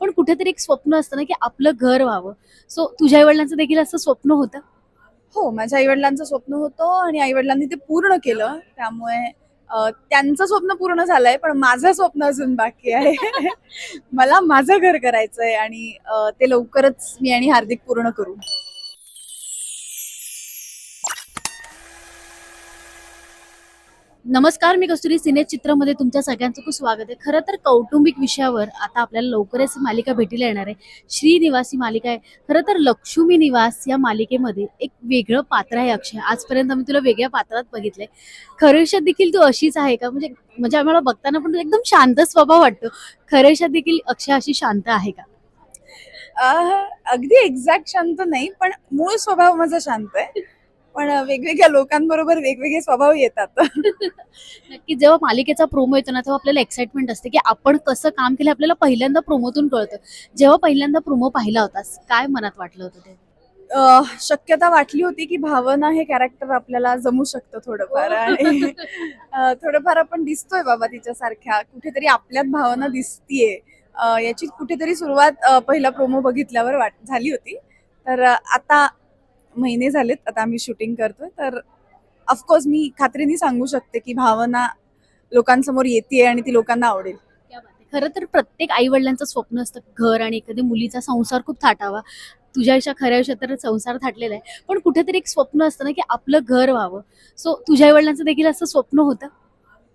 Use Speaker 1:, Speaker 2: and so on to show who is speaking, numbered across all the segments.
Speaker 1: पण कुठेतरी एक स्वप्न असतं ना की आपलं घर व्हावं. सो तुझ्या आईवडिलांचं देखील असं स्वप्न होतं?
Speaker 2: हो माझ्या आईवडिलांचं स्वप्न होतं आणि आईवडिलांनी ते पूर्ण केलं. त्यामुळे त्यांचं स्वप्न पूर्ण झालंय पण माझं स्वप्न अजून बाकी आहे. मला माझं घर करायचंय आणि ते लवकरच मी आणि हार्दिक पूर्ण करू.
Speaker 1: नमस्कार मी कस्तुरी सिने चित्रमध्ये तुमच्या सगळ्यांचं खूप स्वागत आहे. खरं तर कौटुंबिक विषयावर आता आपल्याला लवकरच मालिका भेटीला येणार आहे. श्रीनिवास ही मालिका आहे. खरं तर लक्ष्मी निवास या मालिकेमध्ये एक वेगळं पात्र आहे अक्षय. आजपर्यंत मी तुला वेगळ्या पात्रात बघितलंय. खरं आयुष्यात देखील तू अशीच आहे का? म्हणजे म्हणजे आम्हाला बघताना पण एकदम शांत स्वभाव वाटतो. खरं आयुष्यात देखील अक्षय अशी शांत आहे का?
Speaker 2: अगदी एक्झॅक्ट शांत नाही पण मूळ स्वभाव माझा शांत आहे. पण वेगवेगळ्या लोकांबरोबर वेगवेगळे स्वभाव येतात.
Speaker 1: नक्की जेव्हा मालिकेचा प्रोमो येतो ना तेव्हा आपल्याला एक्साइटमेंट असते की आपण कसं काम केलं आपल्याला पहिल्यांदा प्रोमोतून कळतं. जेव्हा पहिल्यांदा प्रोमो पाहिला होतास काय मनात वाटलं होतं ते?
Speaker 2: शक्यता वाटली होती की भावना हे कॅरेक्टर आपल्याला जमू शकतं थोडंफार. आणि अ, थोडंफार आपण दिसतोय बाबा तिच्यासारख्या. कुठेतरी आपल्यात भावना दिसतीये. याची कुठेतरी सुरुवात पहिला प्रोमो बघितल्यावर वाट झाली होती. तर आता महिने झालेत आता आम्ही शूटिंग करतोय. तर ऑफकोर्स मी खात्रीने सांगू शकते की भावना लोकांसमोर येते आणि ती लोकांना आवडेल.
Speaker 1: क्या बात आहे. खरं तर प्रत्येक आई वडिलांचं स्वप्न असतं घर आणि एखाद्या मुलीचा संसार खूप थाटावा. तुझ्या आयुष्यात खऱ्या आयुष्यात तर संसार थाटलेला आहे. पण कुठेतरी एक स्वप्न असतं ना की आपलं घर व्हावं. सो तुझ्या आई वडिलांचं देखील असं स्वप्न होतं?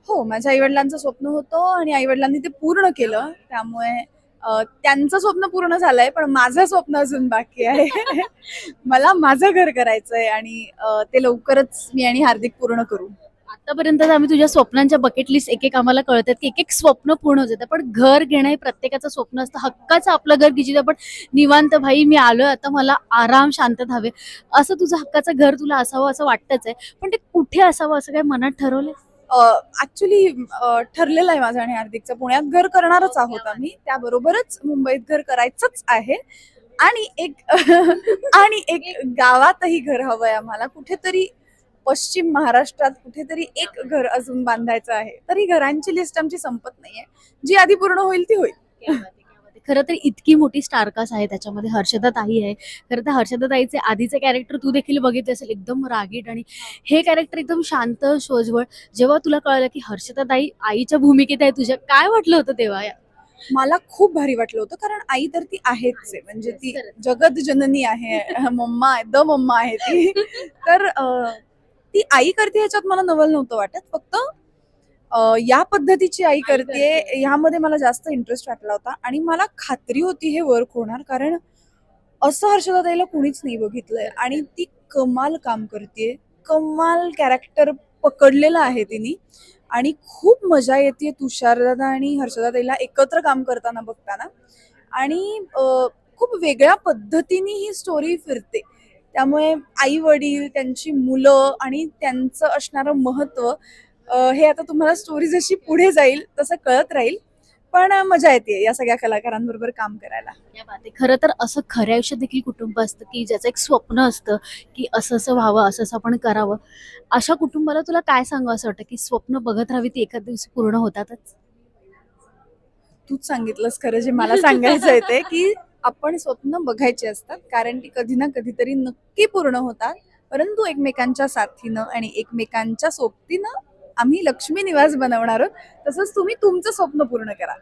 Speaker 2: हो माझ्या आईवडिलांचं स्वप्न होतं आणि आईवडिलांनी ते पूर्ण केलं. त्यामुळे त्यांचं स्वप्न पूर्ण झालंय पण माझं स्वप्न अजून बाकी आहे. मला माझं घर करायचंय आणि ते लवकरच मी आणि हार्दिक पूर्ण करू.
Speaker 1: आतापर्यंत आम्ही तुझ्या स्वप्नांच्या बकेट लिस्ट एक एक आम्हाला कळतात की एक एक स्वप्न पूर्ण होत पण घर घेणं हे प्रत्येकाचं स्वप्न असतं. हक्काचं आपलं घर की पण निवांत भाई मी आलोय. आता मला आराम शांतत हवे असं तुझं हक्काचं घर तुला असावं असं वाटतच आहे. पण ते कुठे असावं असं काय मनात ठरवलं
Speaker 2: ऍक्च्युली ठरलेलं आहे माझं आणि हार्दिकचं. पुण्यात घर करणारच आहोत आम्ही. त्याबरोबरच मुंबईत घर करायचंच आहे. आणि एक आणि एक गावातही घर हवंय आम्हाला. कुठेतरी पश्चिम महाराष्ट्रात कुठेतरी एक घर अजून बांधायचं आहे. तर घरांची लिस्ट आमची संपत नाहीये. जी आधी पूर्ण होईल ती होईल.
Speaker 1: खरं तर इतकी मोठी स्टारकास्ट आहे त्याच्यामध्ये हर्षदा ताई आहे. खरं तर हर्षदा ताईचे आधीचे कॅरेक्टर तू देखील बघितले असेल एकदम रागीट आणि हे कॅरेक्टर एकदम शांत सोजवळ जेव्हा तुला कळलं की हर्षदा ताई आईच्या भूमिकेत आहे तुझ्या काय वाटलं होतं तेव्हा?
Speaker 2: मला खूप भारी वाटलं होतं कारण आई तर ती आहेच आहे. म्हणजे ती जगत जननी आहे मम्मा आहे द मम्मा आहे ती. तर ती आई करते ह्याच्यात मला नवल नव्हतं वाटत. फक्त या पद्धतीची आई करते. ह्यामध्ये मला जास्त इंटरेस्ट वाटला होता. आणि मला खात्री होती हे वर्क होणार कारण असं हर्षदा ताईला कुणीच नाही बघितलंय. आणि ती कमाल काम करते कमाल कॅरेक्टर पकडलेलं आहे तिने. आणि खूप मजा येते तुषारदादा आणि हर्षदाताईला एकत्र काम करताना बघताना. आणि खूप वेगळ्या पद्धतीने ही स्टोरी फिरते. त्यामुळे आई वडील त्यांची मुलं आणि त्यांचं असणारं महत्त्व अ, हे आता तुम्हाला स्टोरी जशी पुढे जाईल तसं कळत राहील. पण मजा येते या सगळ्या कलाकारांबरोबर काम करायला.
Speaker 1: खरं तर असं खऱ्या आयुष्यात देखील कुटुंब असतं की ज्याचं एक स्वप्न असतं की असं असं व्हावं असं असं आपण करावं. अशा कुटुंबाला तुला काय सांगावं असं वाटतं की स्वप्न बघत राहावी ती एखाद दिवशी पूर्ण होतातच?
Speaker 2: तूच सांगितलंस खरं जे मला सांगायचं आहे ते की आपण स्वप्न बघायचे असतात. कारण ती कधी ना कधीतरी नक्की पूर्ण होतात. परंतु एकमेकांच्या साथीनं आणि एकमेकांच्या सोबतीनं आम्ही लक्ष्मी निवास बनवणार आहोत. तसंच तुम्ही तुमचं स्वप्न पूर्ण करा.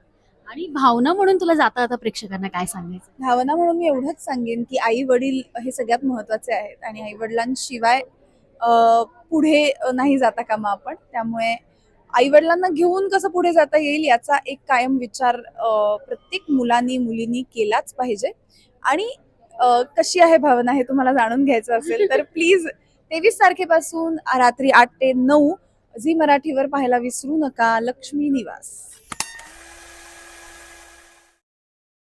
Speaker 1: आणि भावना म्हणून तुला जाता आता प्रेक्षकांना काय सांगायचं?
Speaker 2: भावना म्हणून मी एवढंच सांगेन की आई वडील हे सगळ्यात महत्त्वाचे आहेत आणि आई वडिलांशिवाय पुढे नाही जाता कामा आपण. त्यामुळे आई वडिलांना घेऊन कसं पुढे जाता येईल याचा एक कायम विचार प्रत्येक मुलांनी मुलींनी केलाच पाहिजे. आणि कशी आहे भावना हे तुम्हाला जाणून घ्यायचं असेल तर प्लीज तेवीस तारखेपासून रात्री आठ ते नऊ झी मराठीवर पाहायला विसरू नका लक्ष्मी निवास.